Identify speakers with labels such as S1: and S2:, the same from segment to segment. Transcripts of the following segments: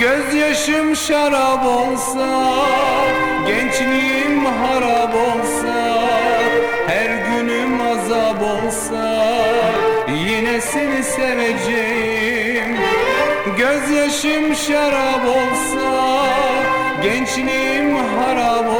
S1: Gözyaşım şarap olsa Gençliğim harap olsa Her günüm azap olsa Yine seni seveceğim. Gözyaşım şarap olsa Gençliğim harap olsa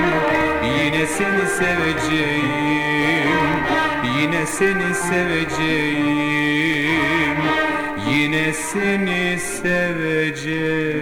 S1: Yine seni seveceğim. Yine seni seveceğim. Yine seni seveceğim